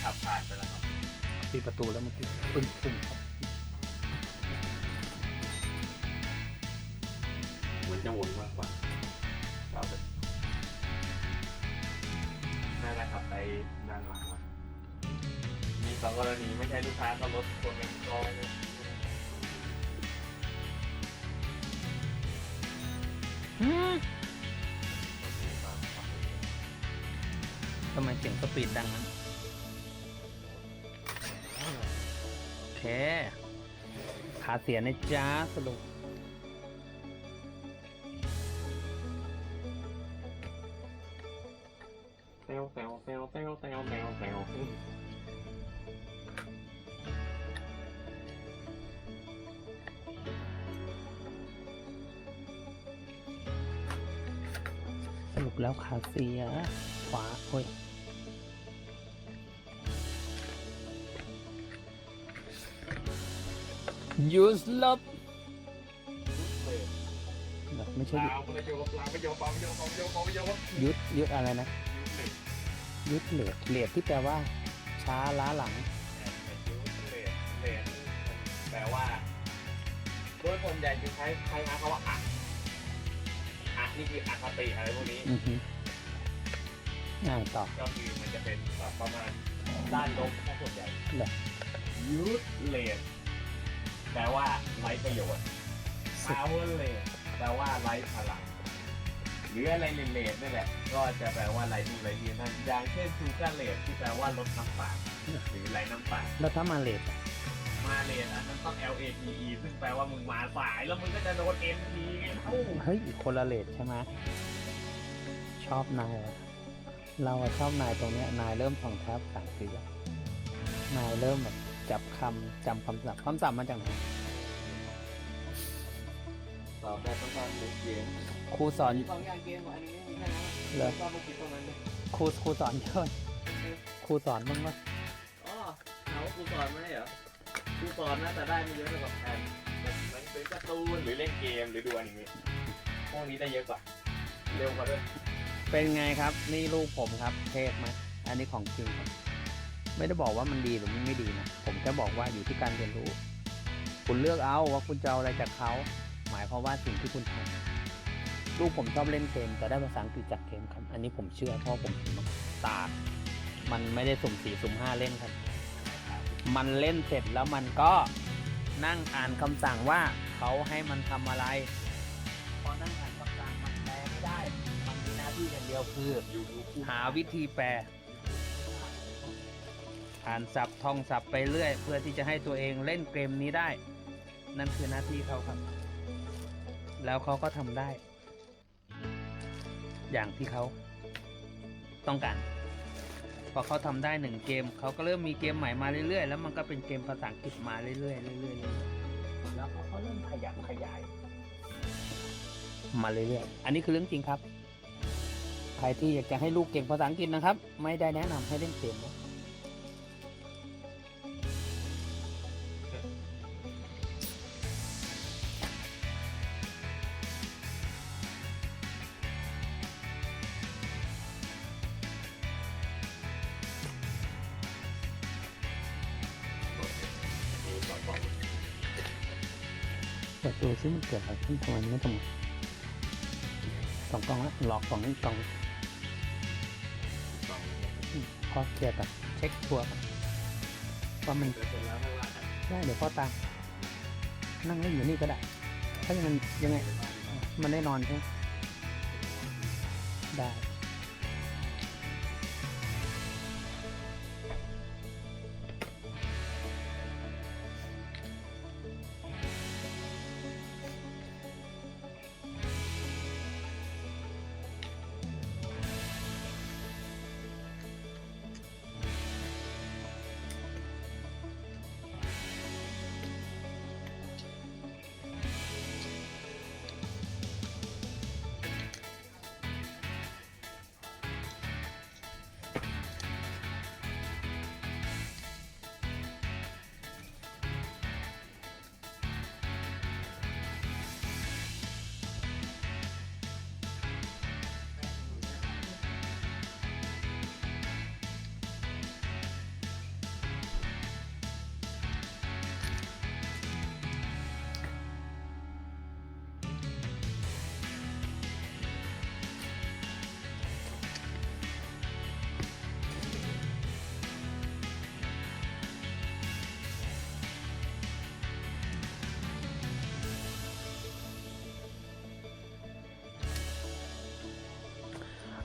แล้วขับผ่านไปแล้วครับปิดประตูแล้วเมื่อกี้ปึ้งปึ้งครับ เค ขาเสียนะจ๊ะสรุปเซลเซลเซลเซลเซลเซลเซลสรุปแล้วขาเสีย ยูสลบแบบไม่ใช่ลาวประโยคลาวประโยคประโยคประโยคประโยคยุดยุดอะไรนะ ยุดเลดเลดที่แปลว่า ช้าล้าหลังเลดเลดแปลว่าโดยส่วนใหญ่จะใช้ใช้คำว่าอักอักนี่คืออคติอะไรพวกนี้อือฮึอ่าต่อก็คือมันจะเป็นแบบประมาณด้านลบถ้าส่วนใหญ่เหรอยูทเลส แปลว่าไร้ประโยชน์ power เลสแปลว่าไร้พลัง หรืออะไรเลสนี่แหละ ก็จะแปลว่าไร้ดูนไร้ดีนั่นอย่างเช่นชูการเลสที่แปลว่าลดน้ำตาลหรือไร้น้ำตาลแล้วถ้ามาเลดอะมาเลสอันนั้นต้อง L A T E ซึ่งแปลว่ามึงมาสายแล้วมึงก็จะโดน N T ไงเอ้าเฮ้ยคนละเลดใช่ไหมชอบนายเหรอเราอะชอบนายตรงเนี้ยนายเริ่มท่องแทบสั่งซื้อนายเริ่มแบบ จับคำจำคำศัพท์คำศัพท์มาจากไหนตอบได้ต้องการเล่นเกมครูสอนสองอย่างเกมของอันนี้มีแค่นั้นเหรอก็ไม่คิดตรงนั้นเลยครูครูสอนเยอะครูสอนบ้างปะอ๋อถามว่าครูสอนไหมเหรอครูสอนนะแต่ได้ไม่เยอะเท่ากับแทนมันมันเป็นการ์ตูนหรือเล่นเกมหรือดูอนิเมะพวกนี้ได้เยอะกว่าเร็วกว่าด้วยเป็นไงครับนี่ลูกผมครับเทพไหมอันนี้ของจริงครับ ไม่ได้บอกว่ามันดีหรือมันไม่ดีนะ ผมแค่บอกว่าอยู่ที่การเรียนรู้ คุณเลือกเอาว่าคุณจะเอาอะไรจากเขา หมายความว่าสิ่งที่คุณทำลูกผมชอบเล่นเกมแต่ได้ภาษาอังกฤษจากเกมครับ อันนี้ผมเชื่อเพราะผมตามันไม่ได้สุ่มสี่สุ่มห้าเล่นครับ มันเล่นเสร็จแล้วมันก็นั่งอ่านคำสั่งว่าเขาให้มันทำอะไร พอนั่งอ่านคำสั่งมันแปลไม่ได้ มันมีหน้าที่อย่างเดียวคือ หาวิธีแปล อ่านศัพท์ท่องศัพท์ไปเรื่อย เพื่อที่จะให้ตัวเองเล่นเกมนี้ได้ นั่นคือหน้าที่เขาครับ แล้วเขาก็ทำได้ อย่างที่เขาต้องการพอเขาทำได้หนึ่งเกม เขาก็เริ่มมีเกมใหม่มาเรื่อยๆ แล้วมันก็เป็นเกมภาษาอังกฤษมาเรื่อยๆเรื่อยๆแล้วเขาก็เริ่มขยับขยาย มาเรื่อยๆ อันนี้คือเรื่องจริงครับ ใครที่อยากจะให้ลูกเก่งภาษาอังกฤษนะครับ ไม่ได้แนะนำให้เล่นเกมนะ เปิดดูซิมันเกิดอะไรขึ้นทำไมไม่ตรงสองกล่องล้วหลอกสองนี่กล่องพอเคลียร์กันเช็คทัวร์ก่อนว่ามันได้เดี๋ยวพ่อตามนั่งเล่นอยู่นี่ก็ได้ถ้ายังไงยังไง มันได้นอนใช่ไหมได้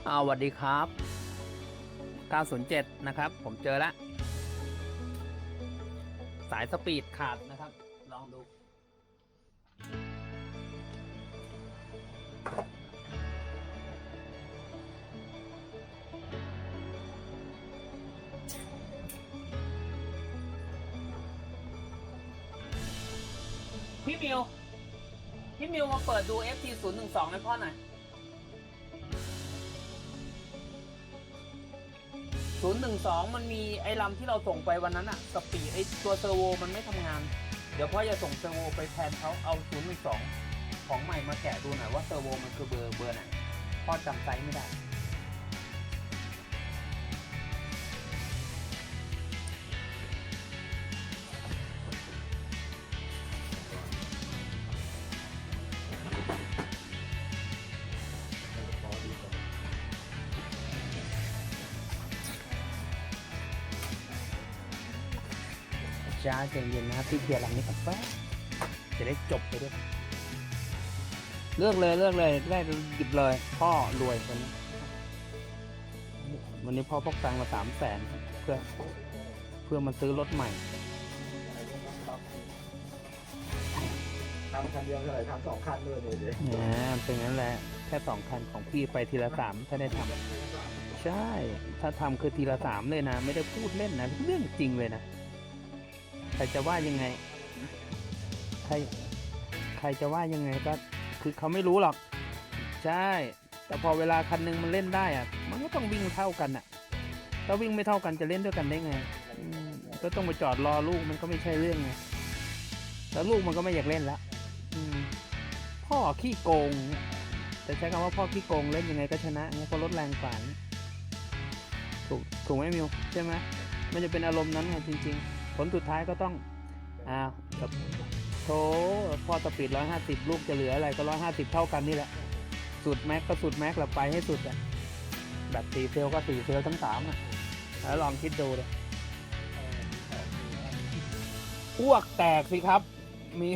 เอาสวัสดีครับ 907 นะครับ ผมเจอแล้ว สายสปีดขาดนะครับ ลองดู พี่มิว พี่มิวมาเปิดดู FT 0 1 2 ให้พ่อหน่อย ศูนย์หนึ่งสองมันมีไอ้ลำที่เราส่งไปวันนั้นอะสปีดไอ้ตัวเซอร์โวมันไม่ทำงาน เดี๋ยวพ่อจะส่งเซอร์โวไปแทนเขาเอาศูนย์หนึ่งสองของใหม่มาแกะดูหน่อยว่าเซอร์โวมันคือเบอร์เบอร์ไหนพ่อจำไซส์ไม่ได้าใจเย็นนะครับพี่เคลียร์หลังนี้ก่อนแป๊บจะได้จบไปด้วยเลือกเลยเลือกเลยได้หยิบเลย พ่อรวยวันนี้วันนี้พ่อพกตังค์มาสามแสนเพื่อ เพื่อมาซื้อรถใหม่ทำคันเดียวเลยทำสองคันด้วยเลยดินะเป็นงั้นแหละแค่สองคันของพี่ไปทีละสามถ้าได้ทำใช่ ถ้าทำคือทีละสามเลยนะ ไม่ได้พูดเล่นนะเรื่องจริงเลยนะ ใครจะว่ายังไง ใคร ใครจะว่ายังไงก็ คือเขาไม่รู้หรอก ใช่ แต่พอเวลาคันหนึงมันเล่นได้อะมันก็ต้องวิ่งเท่ากันอะถ้าวิ่งไม่เท่ากันจะเล่นด้วยกันได้ไงก็ต้องไปจอดรอลูกมันก็ไม่ใช่เรื่องไงแล้วลูกมันก็ไม่อยากเล่นละพ่อขี้โกง แต่ใช้คำว่าพ่อขี้โกงเล่นยังไงก็ชนะงเพราะลดแรงกว่านี่ถูกถูกไหมมิวใช่ไหมมันจะเป็นอารมณ์นั้นไงจริง ๆ ผลสุดท้ายก็ต้องอ้าวโถพ่อสปีดร้อยห้าสิบลูกจะเหลืออะไรก็ร้อยห้าสิบเท่ากันนี่แหละ สุดแม็กก็สุดแม็กเราไปให้สุดอะแบบสี่เซลก็สี่เซลทั้งสามอะแล้วลองคิดดูเลยอ้วกแตกสิครับ มี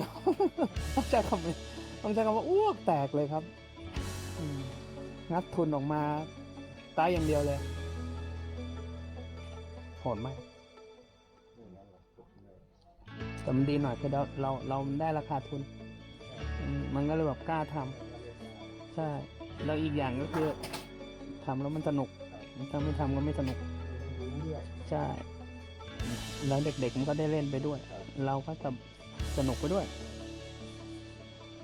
ต้องใช้คำต้องใช้คำว่าอ้วกแตกเลยครับงัดทุนออกมาตายอย่างเดียวเลยโหดมาก แต่มันดีหน่อยคือเราเราเราได้ราคาทุน มันก็เลยแบบกล้าทำใช่ แล้วอีกอย่างก็คือทำแล้วมันสนุกถ้าไม่ทำก็ไม่สนุกใช่ แล้วเด็กๆมันก็ได้เล่นไปด้วย เราก็จะสนุกไปด้วย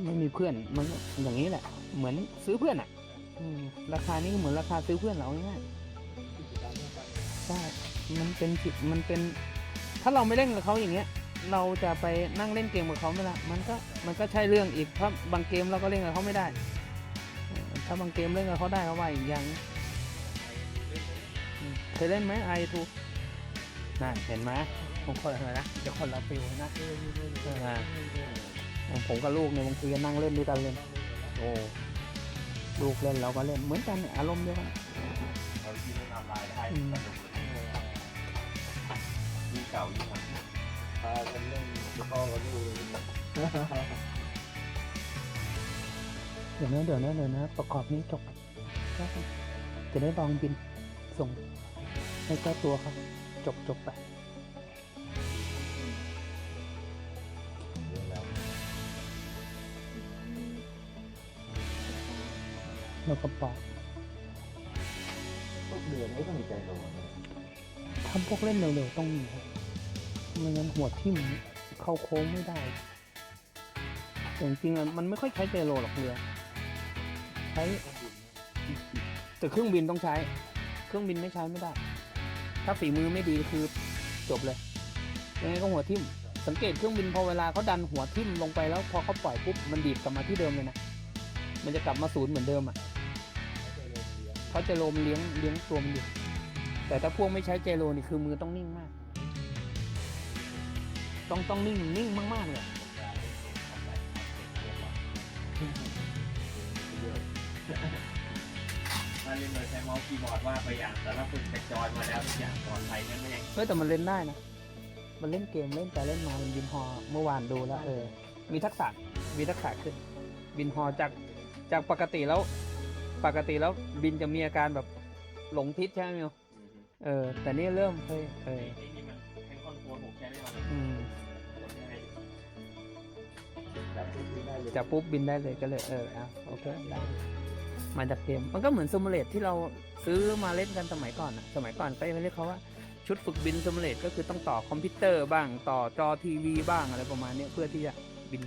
ไม่มีเพื่อนมันอย่างนี้แหละ เหมือนซื้อเพื่อนอะราคานี้ก็เหมือนราคาซื้อเพื่อนเราง่ายใช่ มันเป็นจิตมันเป็น ถ้าเราไม่เล่นกับเขาอย่างเงี้ย เราจะไปนั่งเล่นเกมกับเขาไม่ละมันก็มันก็ใช่เรื่องอีกเพราะบางเกมเราก็เล่นกับเขาไม่ได้เออถ้าบางเกมเล่นกับเขาได้ก็ว่าอีกอย่างอืมเคยเล่นไหมไอทูนั่นเห็นไหมผมคนละนะจะคนละฟิลนะอ่าผมกับลูกเนี่ยบางทีก็นั่งเล่นด้วยกันเล่นโอ้ลูกเล่นเราก็เล่นเหมือนกันเนี่ยอารมณ์เดียวกันเราที่ไม่ทำลายได้อืมสนุกเลยยิ่งเก่ายิ่งมันพากันเล่นพ่อก็ดูเลยเดี๋ยวนะเดี๋ยวนะเดี๋ยวนะ ประกอบนี้จบจะได้ลองบินส่งให้เจ้าตัวครับ จบจบไปแล้วก็ปอกพวกเดือนไม่ต้องมีใจโดนทำพวกเล่นเร็วๆต้องมีครับ ไม่งั้นหัวทิ่มเข้าโค้งไม่ได้แต่จริงๆอะมันไม่ค่อยใช้เจโรหรอกเรือ ใช้แต่เครื่องบินต้องใช้ เครื่องบินไม่ใช้ไม่ได้ ถ้าฝีมือไม่ดีคือจบเลยยังไงก็หัวทิ่ม สังเกตเครื่องบินพอเวลาเขาดันหัวทิ่มลงไปแล้ว พอเขาปล่อยปุ๊บมันดีดกลับมาที่เดิมเลยนะมันจะกลับมาศูนย์เหมือนเดิมอะเพราะเจโรมันเลี้ยงเลี้ยงตัวมันอยู่แต่ถ้าพวกไม่ใช้เจโรนี่คือมือต้องนิ่งมาก ต้องต้องนิ่งนิ่งมากๆเลยมาเล่นโดยใช้เมาส์คีย์บอร์ดว่าไปอย่างแต่ถ้าฝึกจากจอยมาแล้วทุกอย่างปลอดภัยนั่นไม่ยังเฮ้ยแต่มันเล่นได้นะ มันเล่นเกมเล่นแต่เล่นมามันบินฮอเมื่อวานดูแล้วเออ มีทักษะมีทักษะขึ้น บินฮอจากจากปกติแล้วไปปกติแล้วบินจะมีอาการแบบหลงทิศใช่ไหมมิวเออ แต่นี่เริ่มเฮ้ยเออ แบบที่กินได้เลยจะปุ๊บบินได้เลยก็เลยเออเอาโอเคได้มาจากเกมมันก็เหมือนซิมูเลตที่เราซื้อมาเล่นกันสมัยก่อนอะสมัยก่อนก็เรียกเขาว่าชุดฝึกบินซิมูเลตก็คือต้องต่อคอมพิวเตอร์บ้างต่อจอทีวีบ้างอะไรประมาณนี้เพื่อที่จะบิน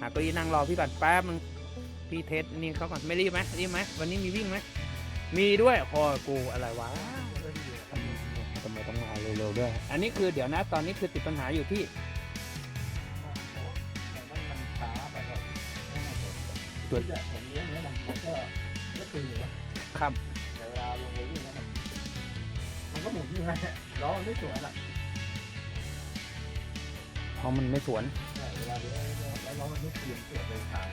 หาเก้าอี้นั่งรอพี่ก่อนแป๊บนึงพี่เทสนี่เขาก่อนไม่รีบไหมรีบไหมวันนี้มีวิ่งไหมมีด้วยคอกูอะไรวะทำไมทำไมต้องมาเร็วๆด้วย อันนี้คือเดี๋ยวนะตอนนี้คือติดปัญหาอยู่ที่ ตัวที่จะผมเลี้ยงเนี่ยมันมันก็ไม่ตื่นอยู่นะครับแต่เวลาลงไปวิ่งแล้วมันมันก็หมุนอยู่ไงล้อมันไม่สวนอะเพราะมันไม่สวนใช่เวลาเดี๋ยวแล้วล้อมันไม่เปลี่ยนเปลี่ยนไปทาง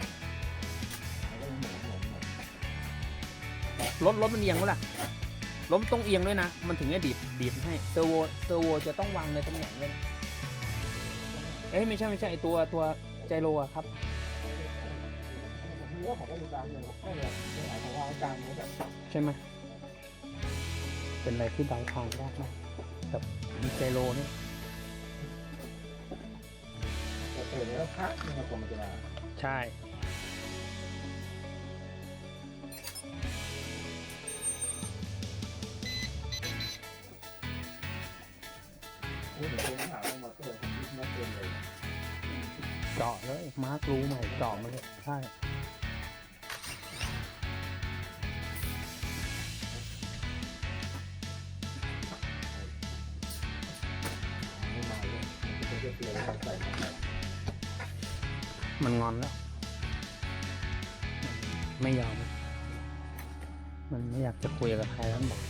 มันก็หมุนหมุนหมุนรถรถมันเอียงวะล่ะรถมันต้องเอียงด้วยนะ มันถึงจะดีดดีดให้เซอร์โวเซอร์โวจะต้องวางในตำแหน่งเลยนะเอ้ยไม่ใช่ไม่ใช่ไอตัวตัวไจโรอะครับผม รู้ว่าของก็ดูตามเลยไม่เลยไม่ไหนของว่ากลางนี้แบบใช่ไหมเป็นอะไรที่เดาทางยากมากแบบมีไจโรนี่เปิดแล้วพักนึงกว่ามันจะมาใช่พูดถึงตัวหาว่ามาเปิดผมยึดมาเต็มเลย เจาะเลยมาร์ครู้ใหม่เจาะมาเลยใช่ ไม่ยอม มันไม่อยากจะคุยกับใครแล้วบอก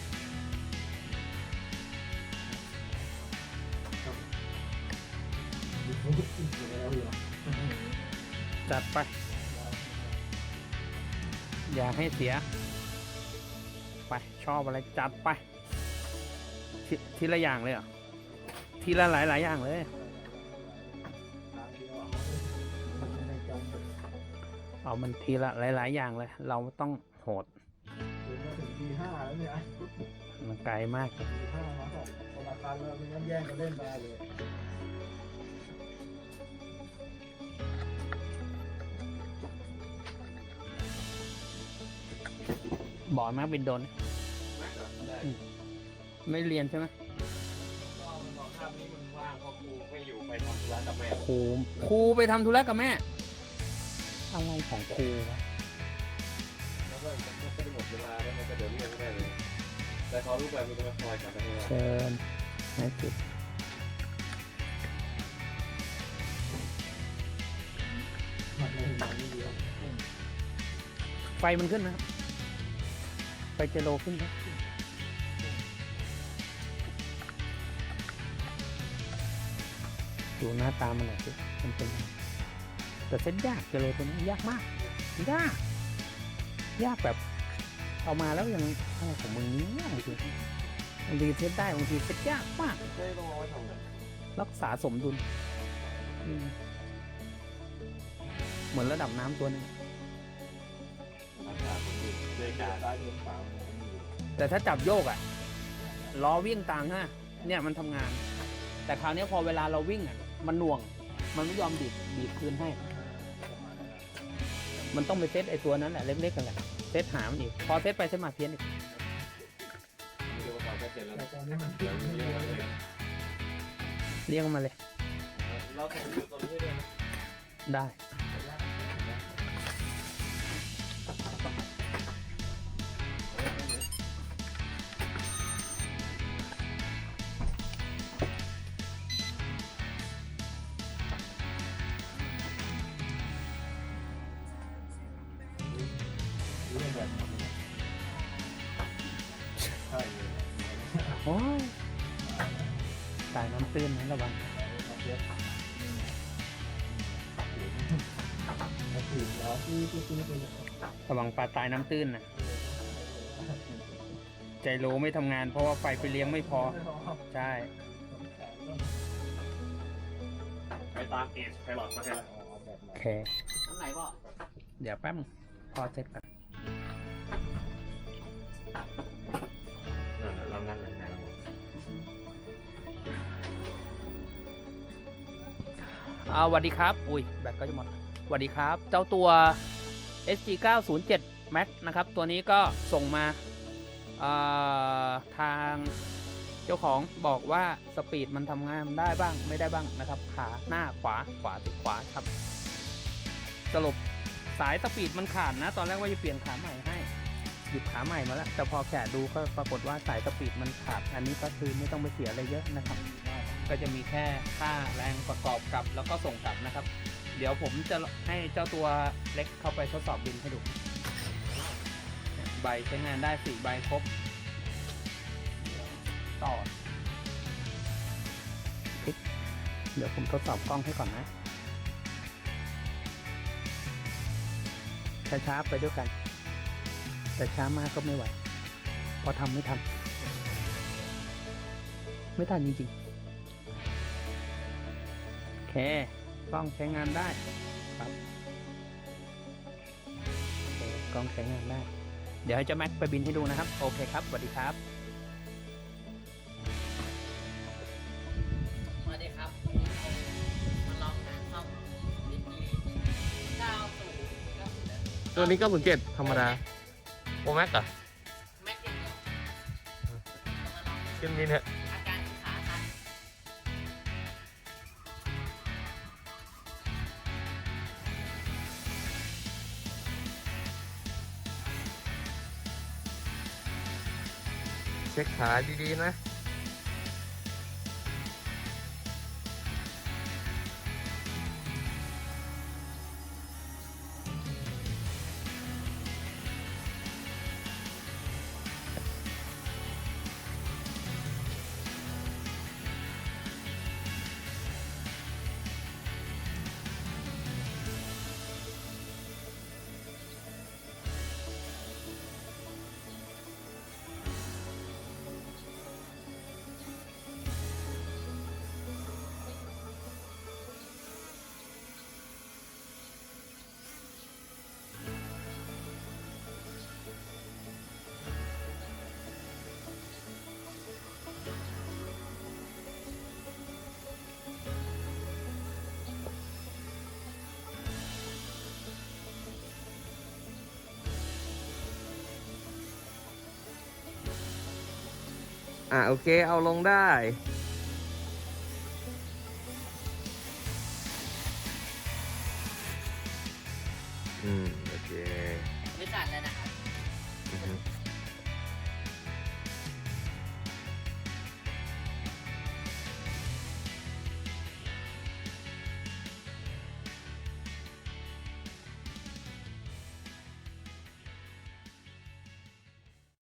จัดไป อย่าให้เสีย ไปชอบอะไรจัดไปททีละอย่างเลยเหรอทีละหลายหลายอย่างเลย เอามันทีละหลาย ๆ อย่างเลย เราต้องโหดถึงมาถึงทีห้าแล้วเนี่ยมันไกลมากเลยทีห้ามาสองธนาคารแล้วมันแย่งกันเล่นได้เลยบอกมากบินโดน ไม่เรียนใช่ไหมบอกภาพนี้มึงว่างเพราะกูไม่อยู่ไปทำธุระกับแม่ครูครูไปทำธุระกับแม่ อะไรของครูวะแล้วก็ไม่ได้หมดเวลาแล้วมันก็เดี๋ยวเรียกไม่ได้เลยแต่เขารู้ไปมึงจะมาคอยกลับไปที่เชิญให้จุดมันเลยมาไม่เดียวไฟมันขึ้นนะครับ ไฟเจโลขึ้นครับดูหน้าตามันหน่อยสิมันเป็นไง แต่เซ็ตยากเจโลตัวนี้ยากมากยากยากแบบเอามาแล้วยังอะไรของมึงเนี่ยบางทีบางทีเซ็ตได้บางทีเซ็ตยากมากเคยต้องเอาไว้ทำอะไรรักษาสมดุลเหมือนระดับน้ำตัวนึงแต่ถ้าจับโยกอะล้อวิ่งต่างฮะเนี่ยมันทำงาน แต่คราวนี้พอเวลาเราวิ่งอะมันหน่วง มันไม่ยอมดีดดีดคืนให้ มันต้องไปเซตไอ้ตัวนั้นแหละเล็กๆกันแหละเซตหามันอีก พอเซตไปเซตมาเพี้ยนอีกไม่รู้ว่าเขาจะเสร็จแล้วแต่ตอนนี้มันเดี๋ยวเรียกว่าเลยเรียกมันมาเลย เราแข่งอยู่ตรงนี้ด้วยนะได้ ระวังครับเยอะถึงแล้วที่ที่ที่เป็นระวังปลาตายน้ำตื้นนะใจโลไม่ทำงานเพราะว่าไฟไปเลี้ยงไม่พอ ใช่ ไปตามเอชไพลอตมาแค่ละโอเคอันไหนพ่อเดี๋ยวแป๊บนึงพอเสร็จก่อน อ่าสวัสดีครับ อุ้ยแบตก็จะหมดสวัสดีครับ เจ้าตัว SG 907 Max นะครับ ตัวนี้ก็ส่งมาอ่าทางเจ้าของบอกว่าสปีดมันทำงานได้บ้างไม่ได้บ้างนะครับ ขาหน้าขวาขวาติดขวาครับ สรุปสายสปีดมันขาดนะ ตอนแรกว่าจะเปลี่ยนขาใหม่ให้หยิบขาใหม่มาแล้วแต่พอแกะดูก็ปรากฏว่าสายสปีดมันขาดอันนี้ก็คือไม่ต้องไปเสียอะไรเยอะนะครับ ก็จะมีแค่ค่าแรงประกอบกับ แล้วก็ส่งกลับนะครับ เดี๋ยวผมจะให้เจ้าตัวเล็กเข้าไปทดสอบบินให้ดูใบใช้งานได้สี่ใบครบ ต่อเดี๋ยวผมทดสอบกล้องให้ก่อนนะ ช้าๆไปด้วยกัน แต่ช้ามากก็ไม่ไหวพราะทำไม่ทัน ไม่ทันจริงๆ เคกล้องใช้งานได้ครับโอเคกล้องใช้งานได้ เดี๋ยวให้เจ้าแม็กไปบินให้ดูนะครับ โอเคครับสวัสดีครับสวัสดีครับวันนี้ผมมาลองหาซ่อมดิสนีย์90 90ตัวนี้ก็เหมือนเกตธรรมดาโอแม็กอะแม็กอย่างเดียวจะมาลองขึ้นบินเถอ เช็คขาดีๆนะ อะโอเคเอาลงได้